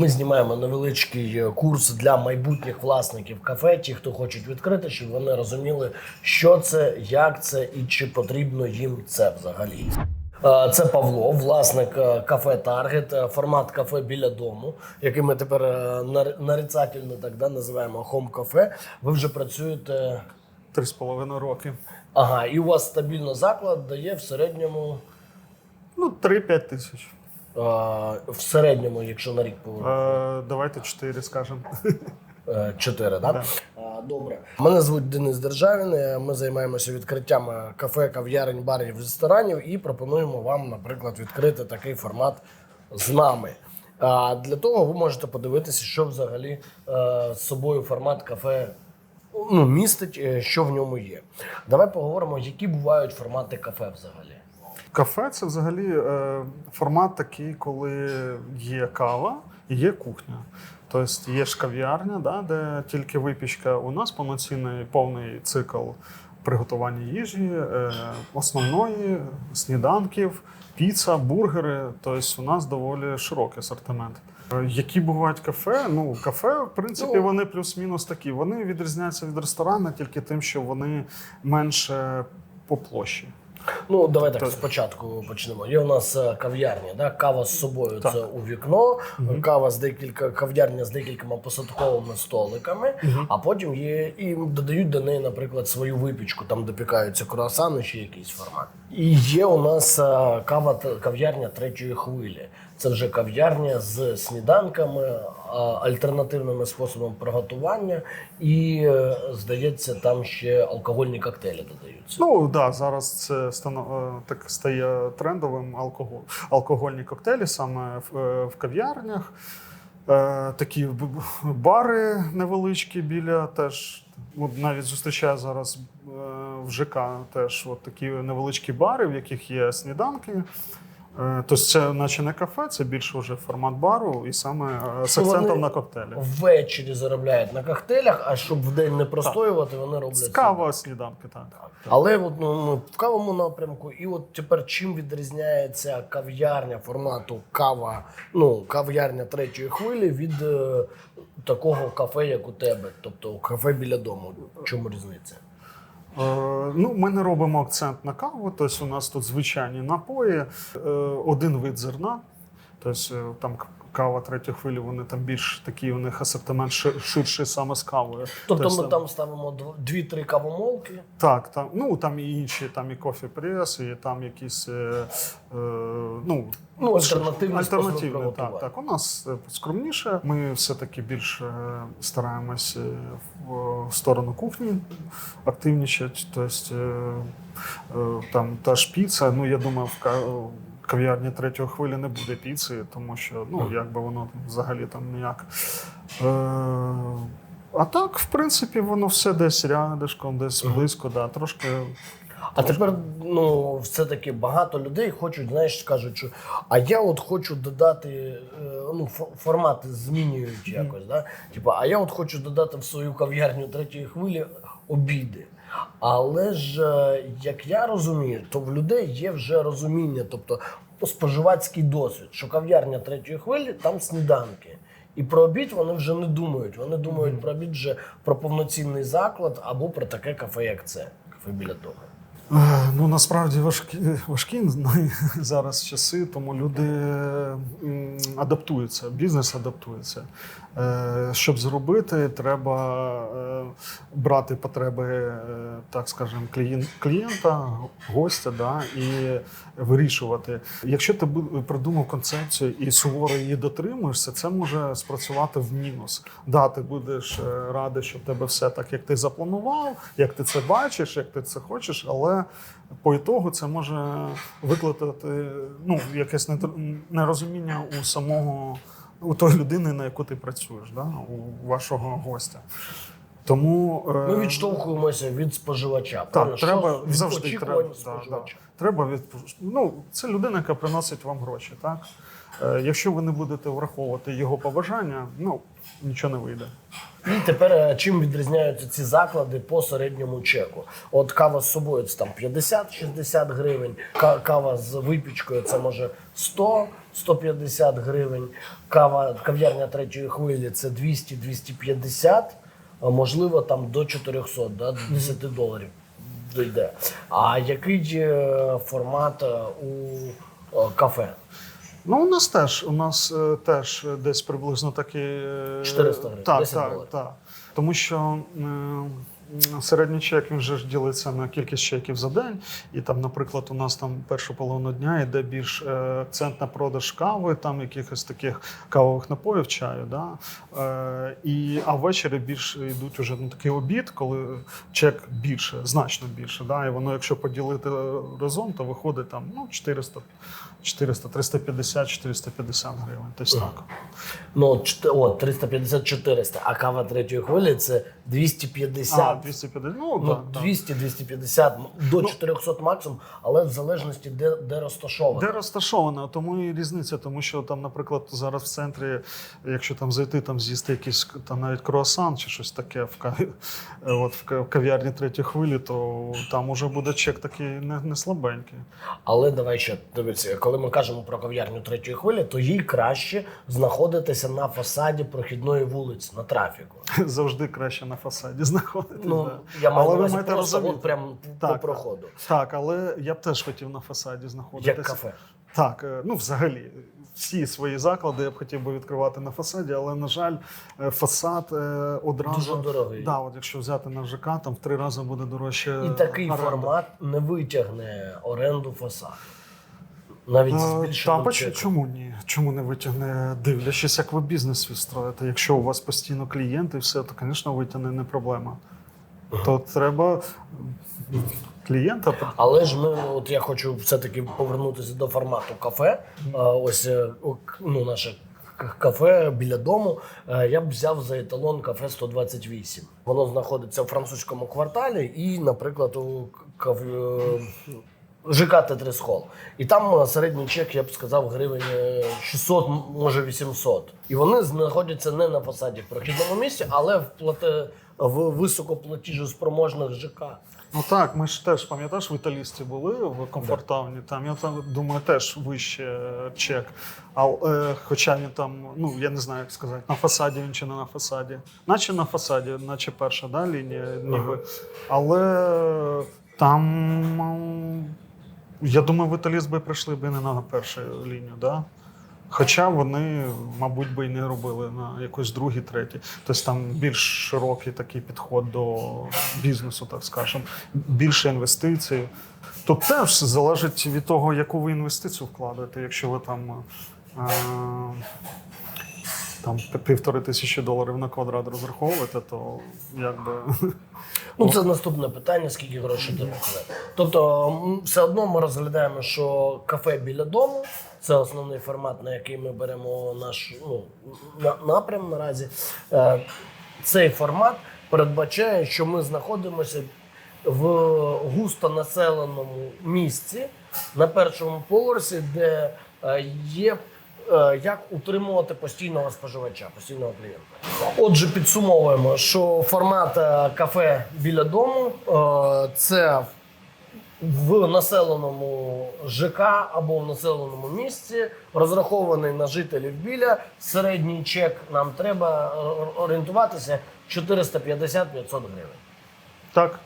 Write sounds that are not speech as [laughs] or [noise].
Ми знімаємо невеличкий е, курс для майбутніх власників кафе, ті, хто хочуть відкрити, щоб вони розуміли, що це, як це і чи потрібно їм це взагалі. Е, Це Павло, власник е, кафе Таргет, формат кафе біля дому, який ми тепер нарицательно так да, називаємо хом кафе. Ви вже працюєте. Три з половиною роки. Ага, і у вас стабільно заклад дає в середньому. Ну, 3-5 тисяч. В середньому, якщо на рік повернути. Давайте 4 скажемо. Е, Чотири, да? Добре. Мене звуть Денис Державін. е, Ми займаємося відкриттям кафе, кав'ярень, барів, ресторанів і пропонуємо вам, наприклад, відкрити такий формат з нами. А для того ви можете подивитися, що взагалі е, з собою формат кафе ну, містить, що в ньому є. Давай поговоримо, які бувають формати кафе взагалі. Кафе це взагалі е, формат такий, коли є кава і є кухня. Тобто є ж кав'ярня, да, де тільки випічка. У нас повноцінний повний цикл приготування їжі, е, основної, сніданків, піца, бургери. Тобто у нас доволі широкий асортимент. Е, Які бувають кафе? Ну, кафе, в принципі, Ну. вони плюс-мінус такі. Вони відрізняються від ресторану тільки тим, що вони менше по площі. Ну, давай так Так. спочатку почнемо. Є у нас е, кав'ярня, да? кава з собою Так. це у вікно, кава з декілька кав'ярня з декількома посадковими столиками, а потім є і додають до неї, наприклад, свою випічку, там допікаються круасани чи якийсь формат. І є у нас е, кава кав'ярня третьої хвилі. Це вже кав'ярня з сніданками, е, альтернативними способами приготування, і здається, там ще алкогольні коктейлі додаються. Ну да, зараз це стано е, так стає трендовим алкоголь, алкогольні коктейлі саме в, е, кав'ярнях. Е, такі бари невеличкі біля теж. Навіть зустрічаю зараз е, в ЖК теж от такі невеличкі бари, в яких є сніданки. Тобто це наче не кафе, це більше вже формат бару і саме е, з Ну, акцентом на коктейлі. Ввечері заробляють на коктейлях, а щоб в день не простоювати, вони роблять. Кава, сніданки, так. Але от, ну, в кавому напрямку, і от тепер чим відрізняється кав'ярня формату кава, ну, кав'ярня третьої хвилі від е, такого кафе, як у тебе, тобто кафе біля дому. Чому різниця? Е, Ну, ми не робимо акцент на каву. Тобто у нас тут звичайні напої, е, один вид зерна. Тобто е, там кава третьої хвилі, вони там більш такі, у них асортимент ширший саме з кавою. Тобто ми там ставимо дв- дві-три кавомолки. Так, там, ну там і інші, там і кофі прес, і там якісь е, е, ну, Ну, альтернативні способи альтернативні. Так, так. У нас е, скромніше. Ми все-таки більше е, стараємось е, в сторону кухні активнічати. Тобто там та ж піца. Ну я думаю, в кав'ярні третьої хвилі не буде піци, тому що ну якби воно взагалі там ніяк. Е, а так, в принципі, воно все десь рядишком, десь близько, да, трошки. А тепер ну все-таки багато людей хочуть, знаєш, скажуть, що а я от хочу додати, е, ну фо- формати змінюють якось, да? Типа, а я от хочу додати в свою кав'ярню третьої хвилі обіди. Але ж, е, як я розумію, то в людей є вже розуміння, тобто споживацький досвід, що кав'ярня третьої хвилі там сніданки. І про обід вони вже не думають. Вони думають про обід вже про повноцінний заклад або про таке кафе, як це, кафе біля дому. Е, Ну насправді важкі, важкі [laughs] зараз часи, тому люди адаптуються, бізнес адаптується. Е, Щоб зробити, треба е, брати потреби, так скажемо, клієнта, гостя, да, і вирішувати. Якщо ти придумав концепцію і суворо її дотримуєшся, це може спрацювати в мінус. Да, ти будеш радий, що в тебе все так, як ти запланував, як ти це бачиш, як ти це хочеш, але по ітогу це може викликати ну, якесь нерозуміння у самого у тої людини, на яку ти працюєш, да? у вашого гостя. Тому е, Ми відштовхуємося від споживача. так, треба завжди треба, да, да. треба від ну, це людина, яка приносить вам гроші. Так? Е, якщо ви не будете враховувати його побажання, ну нічого не вийде. І тепер е, чим відрізняються ці заклади по середньому чеку? От кава з собою це там 50-60 гривень, кава з випічкою це може 100, 150 гривень. Кава, кав'ярня третьої хвилі це 200-250, а можливо там до 400, да, до 10 доларів дійде. А який е, формат е, у кафе? Ну, у нас теж, у нас е, теж десь приблизно такі. е, 400 гривень, Так, 10 так, доларів. так. Тому що е, середній чек він же ж ділиться на кількість чеків за день. І там, наприклад, у нас там першу половину дня йде більш е, акцент на продаж кави, там якихось таких кавових напоїв, чаю. Да? Е, і, а ввечері більш йдуть уже на такий обід, коли чек більше, значно більше. Да? І воно, якщо поділити разом, то виходить там ну, 400, 400 350, 450 гривень. Тобто так. Ну, от чт- о, 350-400, а кава третьої хвилі це 250. А, 250, ну, Ну, да, да. 200-250, до 400 максимум, але в залежності, де, де розташовано. Де розташовано, тому і різниця, тому що там, наприклад, зараз в центрі, якщо там зайти, там з'їсти якийсь там навіть круасан чи щось таке в каві, [laughs] от в кав'ярні третьої хвилі, то там уже буде чек такий не, не слабенький. Але давай ще дивіться, коли ми кажемо про кав'ярню третьої хвилі, то їй краще знаходитися на фасаді прохідної вулиці, на трафіку. [laughs] Завжди краще на фасаді знаходитись. Ну, я маю на увазі просто от прямо по проходу. Так, але я б теж хотів на фасаді знаходитися. Як кафе. Так, е, ну взагалі, всі свої заклади я б хотів би відкривати на фасаді, але на жаль, е, фасад е, одразу Дуже дорогий. Да, от якщо взяти на ЖК, там в три рази буде дорожче. І такий оренда. формат не витягне оренду фасаду. Навіть з Е, Та чому ні? Чому не витягне, дивлячись, як ви бізнес відстроїте? Якщо у вас постійно клієнти і все, то, звісно, витягне не проблема. То треба клієнта. Але ж ми, от я хочу все-таки повернутися до формату кафе. Ось е, ну, наше кафе біля дому. Е, Я б взяв за еталон кафе 128. Воно знаходиться в французькому кварталі і, наприклад, у кафе. ЖК Тетрис Холл. І там е, середній чек, я б сказав, гривень е, 600, може 800. І вони знаходяться не на фасаді в прохідному місці, але в, плате, в високоплатіжоспроможних ЖК. Ну так, ми ж теж пам'ятаєш, в італісті були в комфортауні. Там я там думаю, теж вище е, чек. А е, хоча він там, ну я не знаю, як сказати, на фасаді він чи не на фасаді. Наче на фасаді, наче перша да, лінія, ніби. Але там. Я думаю, в італіст би прийшли б і не на першу лінію, да? Хоча вони, мабуть, би і не робили на якось другій, третій. Тобто там більш широкий такий підход до бізнесу, так скажемо, більше інвестицій. Тут теж залежить від того, яку ви інвестицію вкладаєте. Якщо ви там, е, там півтори тисячі доларів на квадрат розраховуєте, то якби [laughs] Ну, це наступне питання, скільки грошей ти вкладе. Тобто, все одно ми розглядаємо, що кафе біля дому це основний формат, на який ми беремо наш ну, напрям наразі. Е, Цей формат передбачає, що ми знаходимося в густо населеному місці на першому поверсі, де е, є як утримувати постійного споживача, постійного клієнта. Отже, підсумовуємо, що формат е, кафе біля дому е, це в населеному ЖК або в населеному місці, розрахований на жителів біля. Середній чек нам треба е, орієнтуватися 450-500 гривень. так.